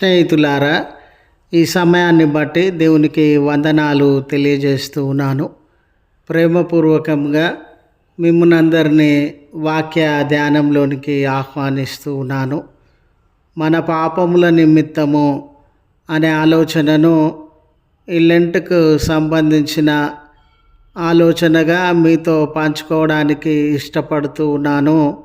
స్నేహితులారా ఈ సమయాన్ని బట్టి దేవునికి వందనాలు తెలియజేస్తూ ఉన్నాను. ప్రేమపూర్వకంగా మిమ్మల్ని అందరినీ వాక్య ధ్యానంలోనికి ఆహ్వానిస్తూ ఉన్నాను. మన పాపముల నిమిత్తము అనే ఆలోచనను ఈ లెంట్కు సంబంధించిన ఆలోచనగా మీతో పంచుకోవడానికి ఇష్టపడుతూ ఉన్నాను.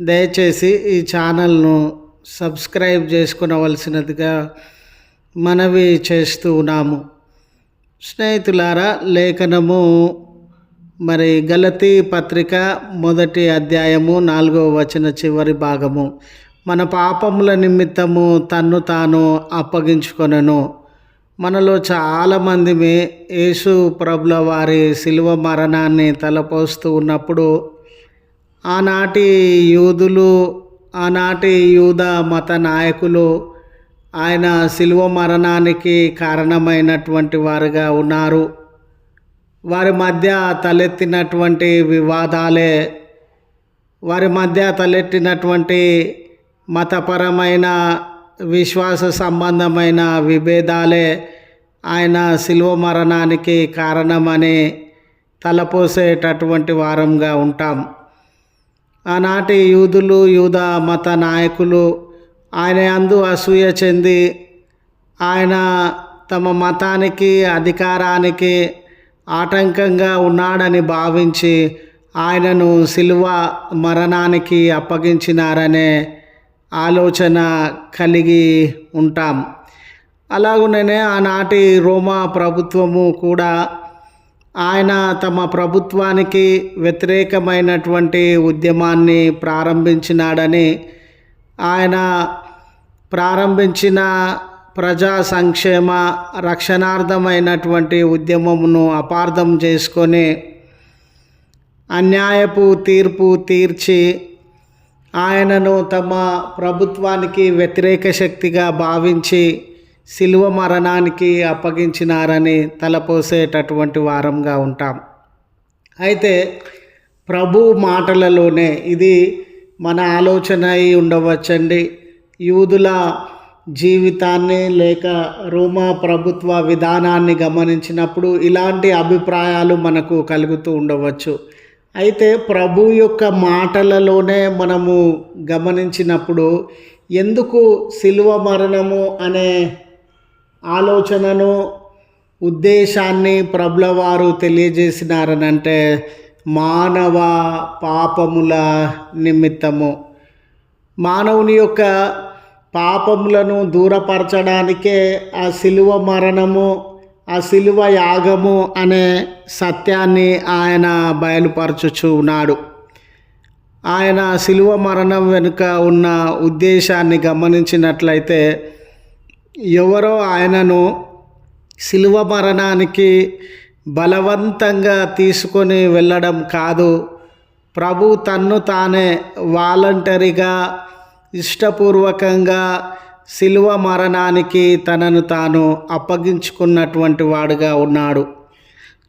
దయచేసి ఈ ఛానల్ను సబ్స్క్రైబ్ చేసుకునవలసినదిగా మనవి చేస్తూ ఉన్నాము. స్నేహితులారా లేఖనము మరి గలతీ పత్రిక మొదటి అధ్యాయము నాలుగవ వచన చివరి భాగము. మన పాపముల నిమిత్తము తన్ను తాను అప్పగించుకొనను. మనలో చాలామంది యేసు ప్రభుల వారి శిలువ మరణాన్ని తలపోస్తూ ఉన్నప్పుడు ఆనాటి యూదులు ఆనాటి యూద మత నాయకులు ఆయన శిలువ మరణానికి కారణమైనటువంటి వారుగా ఉన్నారు. వారి మధ్య తలెత్తినటువంటి వివాదాలే వారి మధ్య తలెత్తినటువంటి మతపరమైన విశ్వాస సంబంధమైన విభేదాలే ఆయన శిలువ మరణానికి కారణమని తలపోసేటటువంటి వారంగా ఉంటాం. ఆనాటి యూదులు యూద మత నాయకులు ఆయన అందు అసూయ చెంది ఆయన తమ మతానికి అధికారానికి ఆటంకంగా ఉన్నాడని భావించి ఆయనను సిలువ మరణానికి అప్పగించినారనే ఆలోచన కలిగి ఉంటాం. అలాగుననే ఆనాటి రోమా ప్రభుత్వము కూడా ఆయన తమ ప్రభుత్వానికి వ్యతిరేకమైనటువంటి ఉద్యమాన్ని ప్రారంభించినాడని ఆయన ప్రారంభించిన ప్రజా సంక్షేమ రక్షణార్థమైనటువంటి ఉద్యమమును అపార్థం చేసుకొని అన్యాయపు తీర్పు తీర్చి ఆయనను తమ ప్రభుత్వానికి వ్యతిరేక శక్తిగా భావించి శిలువ మరణానికి అప్పగించినారని తలపోసేటటువంటి వారంగా ఉంటాం. అయితే ప్రభు మాటలలోనే ఇది మన ఆలోచన అయి ఉండవచ్చండి. యూదుల జీవితాన్ని లేక రోమా ప్రభుత్వ విధానాన్ని గమనించినప్పుడు ఇలాంటి అభిప్రాయాలు మనకు కలుగుతూ ఉండవచ్చు. అయితే ప్రభు యొక్క మాటలలోనే మనము గమనించినప్పుడు ఎందుకు శిలువ మరణము అనే ఆలోచనను ఉద్దేశాన్ని ప్రభులవారు తెలియజేసినారనంటే మానవ పాపముల నిమిత్తము. మానవుని యొక్క పాపములను దూరపరచడానికే ఆ శిలువ మరణము ఆ శిలువ యాగము అనే సత్యాన్ని ఆయన బయలుపరచుచు ఉన్నాడు. ఆయన శిలువ మరణం వెనుక ఉన్న ఉద్దేశాన్ని గమనించినట్లయితే ఎవరో ఆయనను శిలువ మరణానికి బలవంతంగా తీసుకొని వెళ్ళడం కాదు. ప్రభు తన్ను తానే వాలంటరీగా ఇష్టపూర్వకంగా శిలువ మరణానికి తనను తాను అప్పగించుకున్నటువంటి వాడుగా ఉన్నాడు.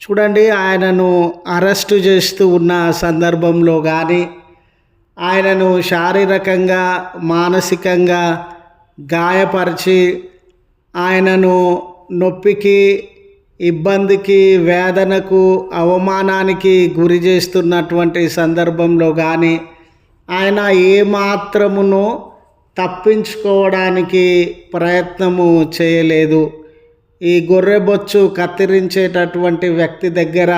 చూడండి ఆయనను అరెస్టు చేస్తూ ఉన్న సందర్భంలో కానీ ఆయనను శారీరకంగా మానసికంగా గాయపరిచి ఆయనను నొప్పికి ఇబ్బందికి వేదనకు అవమానానికి గురి చేస్తున్నటువంటి సందర్భంలో కానీ ఆయన ఏమాత్రమును తప్పించుకోవడానికి ప్రయత్నము చేయలేదు. ఈ గొర్రె బొచ్చు కత్తిరించేటటువంటి వ్యక్తి దగ్గర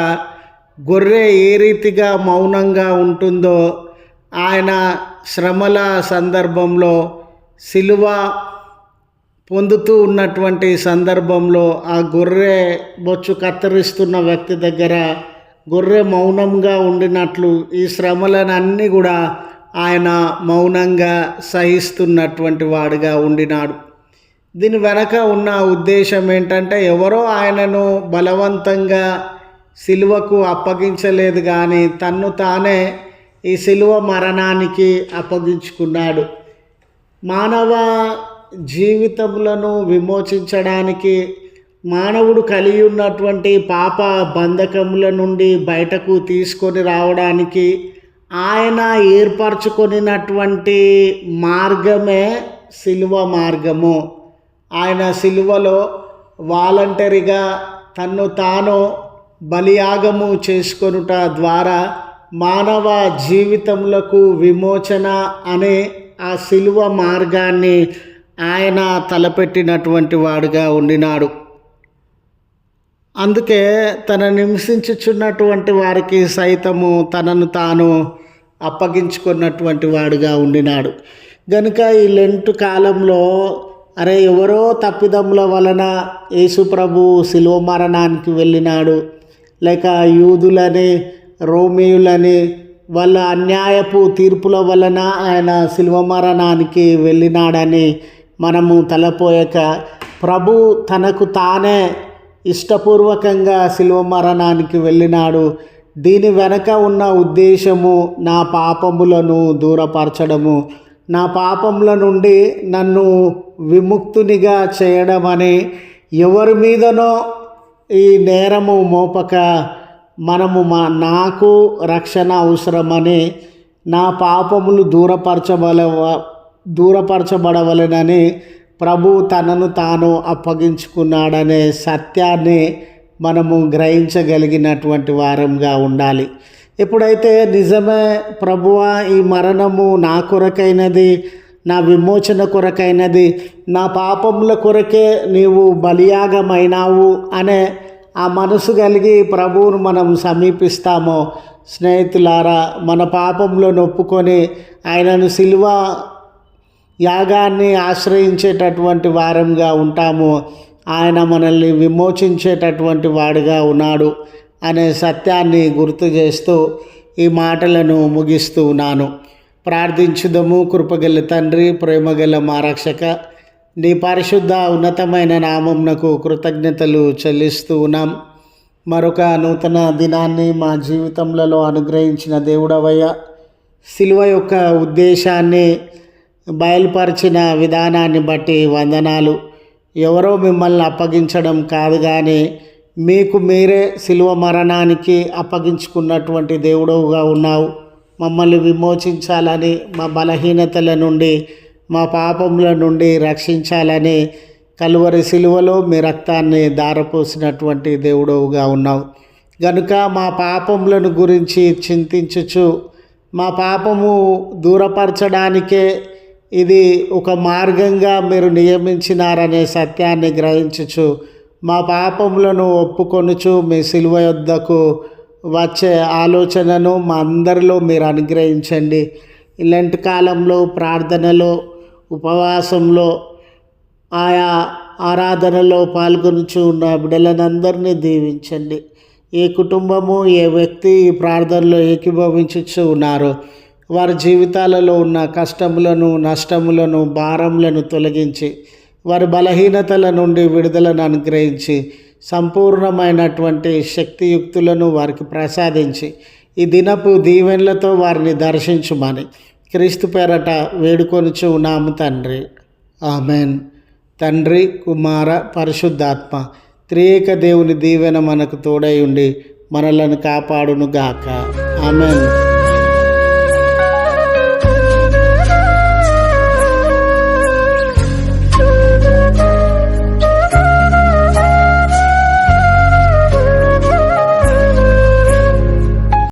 గొర్రె ఏ రీతిగా మౌనంగా ఉంటుందో ఆయన శ్రమల సందర్భంలో సిలువ పొందుతూ ఉన్నటువంటి సందర్భంలో ఆ గొర్రె బొచ్చు కత్తిరిస్తున్న వ్యక్తి దగ్గర గొర్రె మౌనంగా ఉండినట్లు ఈ శ్రమలను అన్నీ కూడా ఆయన మౌనంగా సహిస్తున్నటువంటి వాడుగా ఉండినాడు. దీని వెనక ఉన్న ఉద్దేశం ఏంటంటే ఎవరో ఆయనను బలవంతంగా సిలువకు అప్పగించలేదు కానీ తన్ను తానే ఈ సిలువ మరణానికి అప్పగించుకున్నాడు. మానవ జీవితములను విమోచించడానికి మానవుడు కలిగి ఉన్నటువంటి పాప బంధకముల నుండి బయటకు తీసుకొని రావడానికి ఆయన ఏర్పరచుకొనినటువంటి మార్గమే సిలువ మార్గము. ఆయన సిలువలో వాలంటరీగా తన్ను తాను బలియాగము చేసుకొనుట ద్వారా మానవ జీవితములకు విమోచన అనే ఆ సిలువ మార్గాన్ని ఆయన తలపెట్టినటువంటి వాడుగా ఉండినాడు. అందుకే తన నివసించుచున్నటువంటి వారికి సైతము తనను తాను అప్పగించుకున్నటువంటి వాడుగా ఉండినాడు. గనుక ఈ లెంటు కాలంలో అరే ఎవరో తప్పిదముల వలన యేసుప్రభు శిలువ మరణానికి వెళ్ళినాడు. లేక యూదులని రోమియులని వాళ్ళ అన్యాయపు తీర్పుల వలన ఆయన శిలువ మరణానికి వెళ్ళినాడని మనము తలపోయక ప్రభు తనకు తానే ఇష్టపూర్వకంగా శిలువ మరణానికి వెళ్ళినాడు. దీని వెనక ఉన్న ఉద్దేశము నా పాపములను దూరపరచడము. నా పాపముల నుండి నన్ను విముక్తునిగా చేయడం అని ఎవరి మీదనో ఈ నేరము మోపక మనము మా నాకు రక్షణ అవసరమని నా పాపములు దూరపరచబల దూరపరచబడవలెనని ప్రభు తనను తాను అప్పగించుకున్నాడనే సత్యాన్ని మనము గ్రహించగలిగినటువంటి వారంగా ఉండాలి. ఎప్పుడైతే నిజమే ప్రభువా ఈ మరణము నా కొరకైనది నా విమోచన కొరకైనది నా పాపముల కొరకే నీవు బలియాగమైనావు అనే ఆ మనసు కలిగి ప్రభువును మనం సమీపిస్తామో స్నేహితులారా మన పాపంలో నొప్పుకొని ఆయనను సిల్వ యాగాన్ని ఆశ్రయించేటటువంటి వారంగా ఉంటాము. ఆయన మనల్ని విమోచించేటటువంటి వాడుగా ఉన్నాడు అనే సత్యాన్ని గుర్తు చేస్తూ ఈ మాటలను ముగిస్తూ ఉన్నాను. ప్రార్థించుదము కృపగల తండ్రి ప్రేమగల మా రక్షక నీ పరిశుద్ధ ఉన్నతమైన నామంనకు కృతజ్ఞతలు చెల్లిస్తూ ఉన్నాం. మరొక నూతన దినాన్ని మా జీవితంలో అనుగ్రహించిన దేవుడవయ్య శిలువ యొక్క ఉద్దేశాన్ని బయలుపరిచిన విధానాన్ని బట్టి వందనాలు. ఎవరో మిమ్మల్ని అప్పగించడం కాదు కానీ మీకు మీరే శిలువ మరణానికి అప్పగించుకున్నటువంటి దేవుడవుగా ఉన్నావు. మమ్మల్ని విమోచించాలని మా బలహీనతల నుండి మా పాపముల నుండి రక్షించాలని కలువరి శిలువలో మీ రక్తాన్ని దారపోసినటువంటి దేవుడవుగా ఉన్నావు. గనుక మా పాపములను గురించి చింతించుచు మా పాపము దూరపరచడానికే ఇది ఒక మార్గంగా మీరు నియమించినారనే సత్యాన్ని గ్రహించుచు మా పాపములను ఒప్పుకొనుచు మీ సిలువ యొద్దకు వచ్చే ఆలోచనను మా అందరిలో మీరు అనుగ్రహించండి. ఇలాంటి కాలంలో ప్రార్థనలో ఉపవాసంలో ఆయా ఆరాధనలో పాల్గొనుచు ఉన్న బిడ్డలనందరినీ దీవించండి. ఏ కుటుంబము ఏ వ్యక్తి ఈ ప్రార్థనలో ఏకీభవించుచు ఉన్నారో వారి జీవితాలలో ఉన్న కష్టములను నష్టములను భారములను తొలగించి వారి బలహీనతల నుండి విడుదలను అనుగ్రహించి సంపూర్ణమైనటువంటి శక్తియుక్తులను వారికి ప్రసాదించి ఈ దినపు దీవెనలతో వారిని దర్శించుమని క్రీస్తు పేరట వేడుకొనుచు ఉన్నాము తండ్రి. ఆమెన్. తండ్రి కుమార పరిశుద్ధాత్మ త్రియేక దేవుని దీవెన మనకు తోడై ఉండి మనలను కాపాడును గాక ఆమెన్.